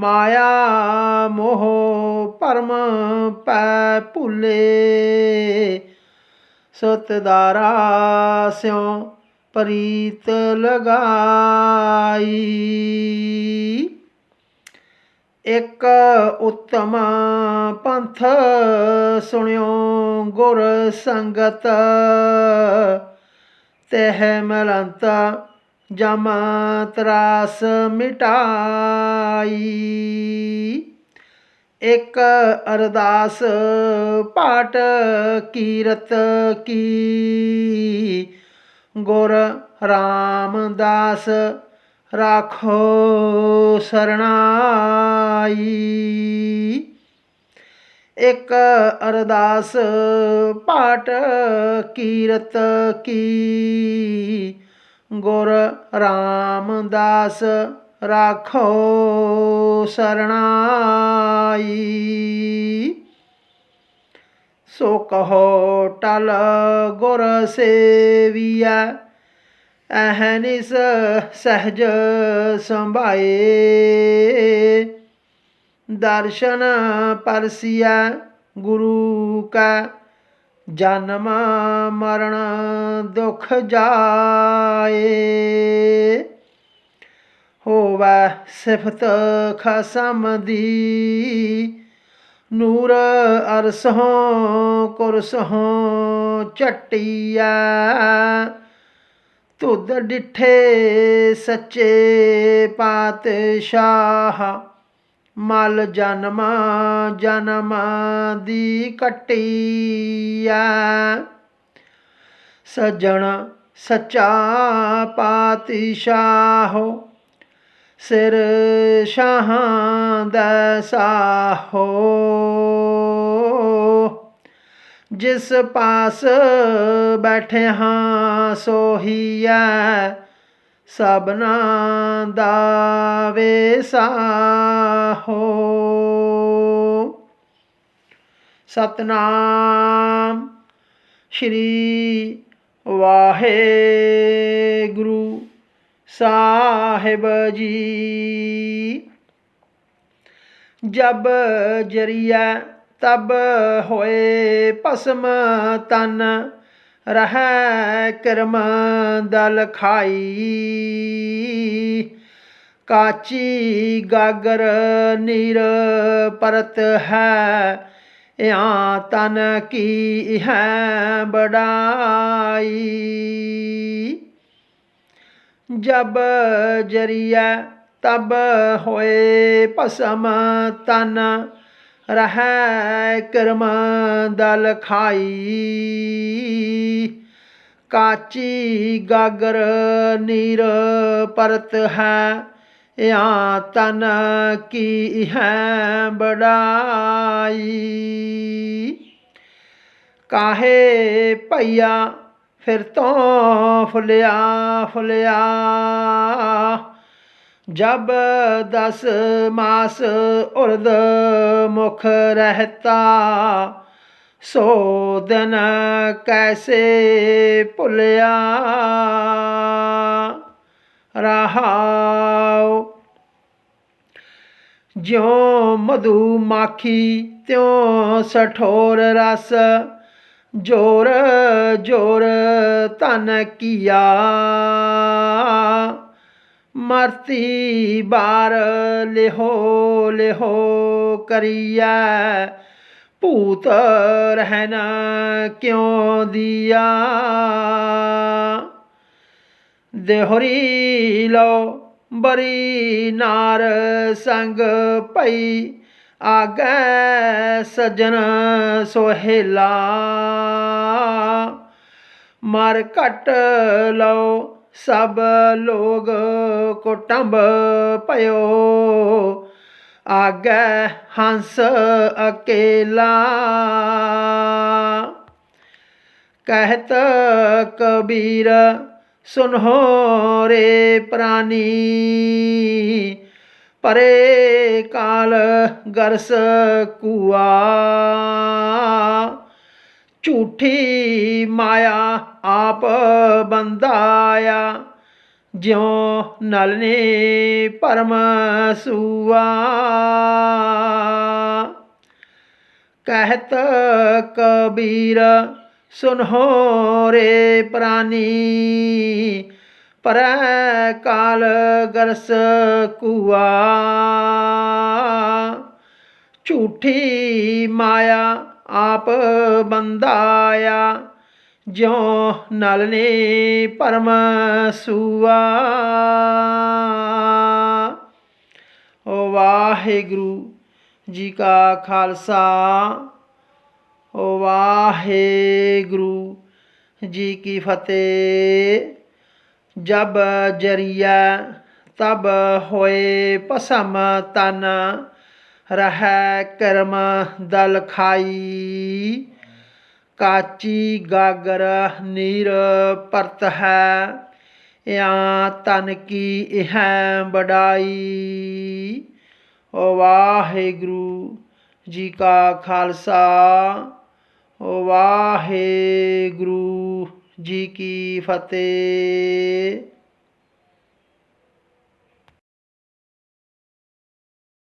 ਮਾਇਆ ਮੋਹ ਪਰਮ ਪੈ ਭੁਲੇ। ਸਤਦਾਰਾ ਸਿਉ ਪ੍ਰੀਤ ਲਗਾਈ। ਇੱਕ ਉਤਮ ਪੰਥ ਸੁਣਿਓ ਗੁਰ ਸੰਗਤ, ਤਹਿ ਮਲੰਤਾ ਜਮ ਤਰਾਸ ਮਿਟਾਈ। ਇੱਕ ਅਰਦਾਸ ਪਾਟ ਕੀਰਤ ਕੀ। ਗੁਰ ਰਾਮਦਾਸ ਰਾਖੋ ਸਰਣਾਈ। ਇੱਕ ਅਰਦਾਸ ਪਾਟ ਕੀਰਤ ਕੀ। ਗੁਰ ਰਾਮਦਾਸ ਰਾਖੋ ਸਰਣਾਈ। ਸੋ ਕਹੋ ਟਲ ਗੁਰ ਸੇਵੀਆ ਅਹਨਿਸ ਸਹਜ ਸੰਭਾਏ। ਦਰਸ਼ਨ ਪਰਸਿਆ ਗੁਰੂ ਕਾ ਜਨਮ ਮਰਨ ਦੁਖ ਜਾਏ। ਹੋਵੈ ਸਿਫਤ ਖਸਮ ਦੀ। ਨੂਰ ਅਰਸੋਂ ਕੁਰਸੋਂ ਚਟਿਆ ਤੁਧ ਡਿਠੇ ਸੱਚੇ ਪਾਤਸ਼ਾਹ। ਮਲ ਜਨਮ ਜਨਮ ਦੀ ਕਟਿਆ ਸਜਣ ਸੱਚਾ ਪਾਤਸ਼ਾਹੋ, ਸਿਰ ਸ਼ਾਹਾਂ ਦਾ ਸਾਹੋ। ਜਿਸ ਪਾਸ ਬੈਠੇ ਹਾਂ ਸੋਹੀਐ ਸਭਨਾ ਦਾ ਵੇਸਾਹੋ ਸਤਨਾਮ ਸ਼੍ਰੀ ਵਾਹਿਗੁਰੂ ਸਾਹਿਬ ਜੀ। ਜਬ ਜਰੀਆ ਤਬ ਹੋਏ ਭਸਮ ਤਨ ਰਹਿ ਕਰਮ ਦਲ ਖਾਈ ਕਾਚੀ ਗਾਗਰ ਨੀਰ ਪਰਤ ਹੈ ਯਾ ਤਨ ਕੀ ਹੈ ਬੜਾਈ। ਜਬ ਜਰੀਆ ਤਬ ਹੋਏ ਪਸਮ ਤਨ, ਰਹਿ ਕਰਮ ਦਲ ਖਾਈ ਕਾਚੀ ਗਾਗਰ ਨੀਰ ਪਰਤ ਹੈ ਯਾ ਤਨ ਕੀ ਹੈ ਬੜਾਈ। ਕਾਹੇ ਭਈਆ ਫਿਰ ਤੋਂ ਫੁਲਿਆ ਫੁਲਿਆ। ਜਬ ਦਸ ਮਾਸ ਉਰਦ ਮੁਖ ਰਹਤਾ ਸੋ ਕੈਸੇ ਭੁਲਿਆ? ਰਹਾਉ। ਜਿਉ ਮਧੂ ਮਾਖੀ, ਤਿਉ ਸਠੋਰ ਰਸ। ਜੋਰ ਜੋਰ ਤਨ ਕੀਆ। ਮਰਤੀ ਬਾਰ ਲਿਹੋ ਲਿਹੋ ਕਰੀਆ ਭੂਤ ਰਹਿਨ ਕਿਉ ਦਿਆ? ਦੇਹਰੀ ਲੋ ਬਰੀ ਨਾਰ ਸੰਗ ਪਈ ਆਗੈ ਸਜਣ ਸੋਹਿਲਾ। ਮਰ ਘਟ ਲਓ ਸਭ ਲੋਗ ਕੁਟੰਬ ਭਇਓ, ਆਗੈ ਹੰਸ ਅਕੇਲਾ। ਕਹਿਤ ਕਬੀਰ, ਸੁਨਹੁ ਰੇ ਪ੍ਰਾਨੀ। ਪਰੇ ਕਾਲ ਗਰਸ ਕੁਆ। ਝੂਠੀ ਮਾਇਆ ਆਪ ਬੰਦਾਇਆ। ਜਿਉ ਨਲਨੇ ਪਰਮ ਸੂਆ। ਕਹਿਤ ਕਬੀਰ ਸੁਨਹੁ ਰੇ ਪ੍ਰਾਨੀ। ਪਰੈ ਕਾਲ ਗਰਸ ਕੁਆ। ਝੂਠੀ ਮਾਇਆ ਆਪ ਬੰਦਾਇਆ। ਜਿਉ ਨਲ ਨੇ ਪਰਮ ਸੂਆ। ਓ ਵਾਹਿਗੁਰੂ ਜੀ ਕਾ ਖਾਲਸਾ, ਓ ਵਾਹਿਗੁਰੂ ਜੀ ਕੀ ਫਤਿਹ। ਜਬ ਜਰੀਆ ਤਬ ਹੋਏ ਪਸਮ ਤਨ, ਰਹਿ ਕਰਮ ਦਲ ਖਾਈ। ਕਾਚੀ ਗਾਗਰ ਨੀਰ ਪਰਤ ਹੈ ਜਾਂ ਤਨ ਕੀ ਇਹ ਬੜਾਈ ਓ ਵਾਹਿਗੁਰੂ ਜੀ ਕਾ ਖਾਲਸਾ, ਓ ਵਾਹਿਗੁਰੂ ਜੀ ਕੀ ਫਤਿਹ।